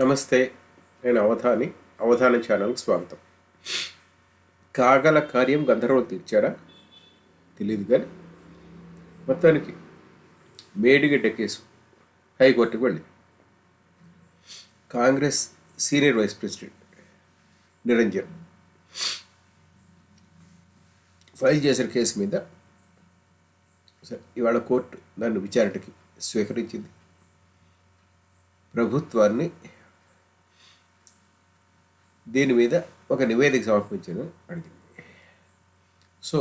నమస్తే నేను అవధాని అవధాన ఛానల్కి స్వాగతం. కాగల కార్యం గంధర్వం తీర్చారా తెలియదు కానీ మొత్తానికి మేడిగడ్డ కేసు హైకోర్టుకు వెళ్ళి Congress senior vice president Niranjan file చేసిన కేసు మీద సరే, ఇవాళ కోర్టు దాన్ని విచారణకి స్వీకరించింది. ప్రభుత్వాన్ని దీని మీద ఒక నివేదిక సమర్పించను అడిగింది. సో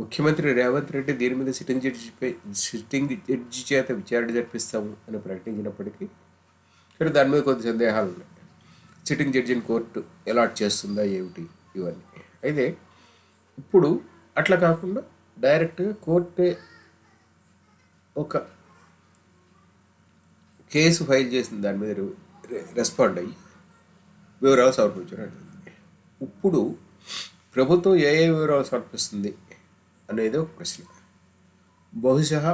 ముఖ్యమంత్రి రేవంత్ రెడ్డి దీని మీద సిట్టింగ్ జడ్జిపై సిట్టింగ్ జడ్జి చేత విచారణ జరిపిస్తాము అని ప్రకటించినప్పటికీ ఇక్కడ దాని మీద కొద్ది సందేహాలు ఉన్నాయి. సిట్టింగ్ జడ్జిని కోర్టు అలాట్ చేస్తుందా ఏమిటి ఇవన్నీ. అయితే ఇప్పుడు అట్లా కాకుండా డైరెక్ట్గా కోర్టే ఒక కేసు ఫైల్ చేసిన దాని మీద రెస్పాండ్ అయ్యి వివరాలు సమర్పించారు. ఇప్పుడు ప్రభుత్వం ఏ ఏ వివరాలు సమర్పిస్తుంది అనేది ఒక ప్రశ్న. బహుశా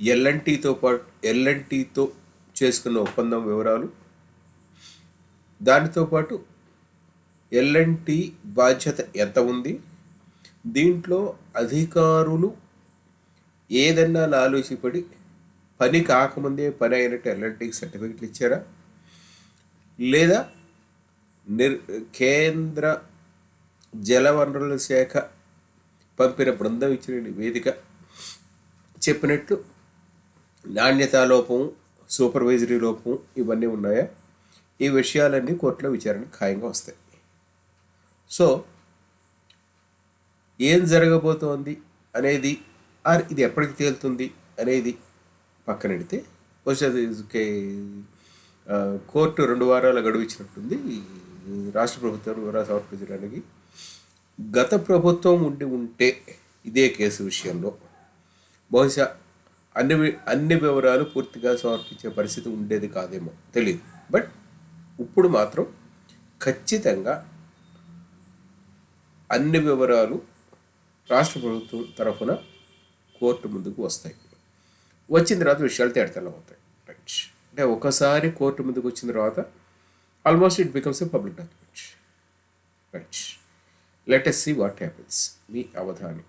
ఎల్ఎన్టీతో పాటు ఎల్ఎన్టీతో చేసుకున్న ఒప్పందం వివరాలు దానితో పాటు ఎల్ఎన్టీ బాధ్యత ఎంత ఉంది దీంట్లో అధికారులు ఏదన్నా ఆలోచిపడి పని కాకముందే పని అయినట్టు ఎల్ఎల్టీకి సర్టిఫికెట్లు ఇచ్చారా? లేదా నిర్ కేంద్ర జలవనరుల శాఖ పంపిన బృందం ఇచ్చిన నివేదిక చెప్పినట్లు నాణ్యతా లోపం సూపర్వైజరీ లోపం ఇవన్నీ ఉన్నాయా? ఈ విషయాలన్నీ కోర్టులో విచారణ ఖాయంగా వస్తాయి. సో ఏం జరగబోతోంది అనేది ఆర్ ఇది ఎప్పటికి తేలుతుంది అనేది పక్కనెడితే బహుశా కోర్టు రెండు వారాల గడువు ఇచ్చినట్టుంది. రాష్ట్ర ప్రభుత్వం వివరాలు సమర్పించడానికి. గత ప్రభుత్వం ఉండి ఉంటే ఇదే కేసు విషయంలో బహుశా అన్ని వి- అన్ని వివరాలు పూర్తిగా సమర్పించే పరిస్థితి ఉండేది కాదేమో తెలియదు బట్ ఇప్పుడు మాత్రం ఖచ్చితంగా అన్ని వివరాలు రాష్ట్ర ప్రభుత్వం తరఫున కోర్టు ముందుకు వస్తాయి. వచ్చిన తర్వాత విషయాలు తేడతెల్లం అవుతాయి రైట్ అంటే ఒకసారి కోర్టు ముందుకు వచ్చిన తర్వాత almost it becomes a public document right let's see what happens me Avadhani.